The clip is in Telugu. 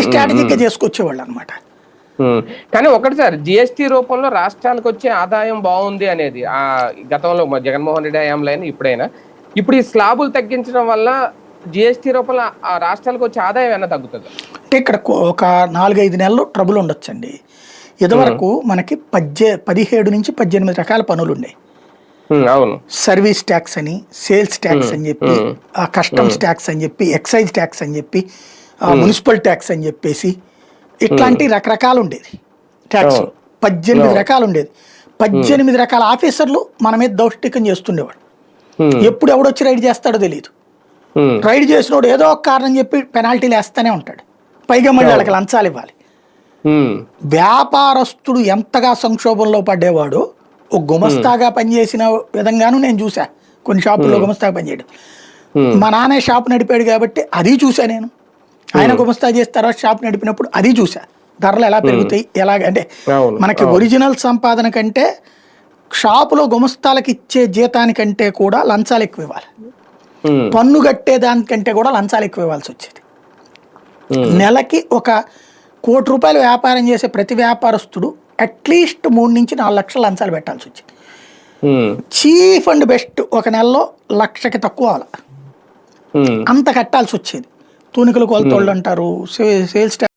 అది స్ట్రాటజిక్గా చేసుకొచ్చేవాళ్ళు అనమాట. కానీ ఒకటి సార్ జిఎస్టి రూపంలో రాష్ట్రాలకు వచ్చే ఆదాయం బాగుంది అనేది ఆ గతంలో జగన్మోహన్ రెడ్డి హయాంలో అయినా ఇప్పుడైనా. ఇప్పుడు ఈ స్లాబులు తగ్గించడం వల్ల జిఎస్టి రూపంలో ఆ రాష్ట్రాలకు వచ్చే ఆదాయం ఏమైనా తగ్గుతుంది? అంటే ఇక్కడ ఒక నాలుగైదు నెలలు ట్రబుల్ ఉండొచ్చండి. ఇదివరకు మనకి పద్దె పదిహేడు నుంచి పద్దెనిమిది రకాల పనులు ఉన్నాయి అవును. సర్వీస్ ట్యాక్స్ అని సేల్స్ ట్యాక్స్ అని చెప్పి కస్టమ్స్ ట్యాక్స్ అని చెప్పి ఎక్సైజ్ ట్యాక్స్ అని చెప్పి మున్సిపల్ ట్యాక్స్ అని చెప్పేసి ఇట్లాంటి రకరకాలు ఉండేది ట్యాక్స్. పద్దెనిమిది రకాలు ఉండేది పద్దెనిమిది రకాల ఆఫీసర్లు మన మీద దౌష్టికం చేస్తుండేవాడు ఎప్పుడు ఎవడొచ్చి రైడ్ చేస్తాడో తెలియదు రైడ్ చేసినోడు ఏదో ఒక కారణం చెప్పి పెనాల్టీలు వేస్తానే ఉంటాడు. పైగా మళ్ళీ వాళ్ళకి లంచాలు ఇవ్వాలి. వ్యాపారస్తుడు ఎంతగా సంక్షోభంలో పడ్డేవాడు ఒక గుమస్తాగా పనిచేసిన విధంగాను నేను చూసా కొన్ని షాపుల్లో గుమస్తాగా పనిచేయడం. మా నాన్న షాప్ నడిపాడు కాబట్టి అది చూసా నేను. ఆయన గుమస్తా చేసి తర్వాత షాప్ నడిపినప్పుడు అది చూసా ధరలు ఎలా పెరుగుతాయి ఎలాగ అంటే అవును, మనకి ఒరిజినల్ సంపాదన కంటే షాపులో గుమస్తాలకు ఇచ్చే జీతానికంటే కూడా లంచాలు ఎక్కువ ఇవ్వాలి పన్ను కట్టే దానికంటే కూడా లంచాలు ఎక్కువ ఇవ్వాల్సి వచ్చేది నెలకి ఒక కోటి రూపాయలు వ్యాపారం చేసే ప్రతి వ్యాపారస్తుడు అట్లీస్ట్ మూడు నుంచి నాలుగు లక్షల లంచాలు పెట్టాల్సి వచ్చింది చీఫ్ అండ్ బెస్ట్ ఒక నెలలో లక్షకి తక్కువ. అంత కట్టాల్సి వచ్చేది తూనికలు కొలతోళ్ళు అంటారు. సేల్స్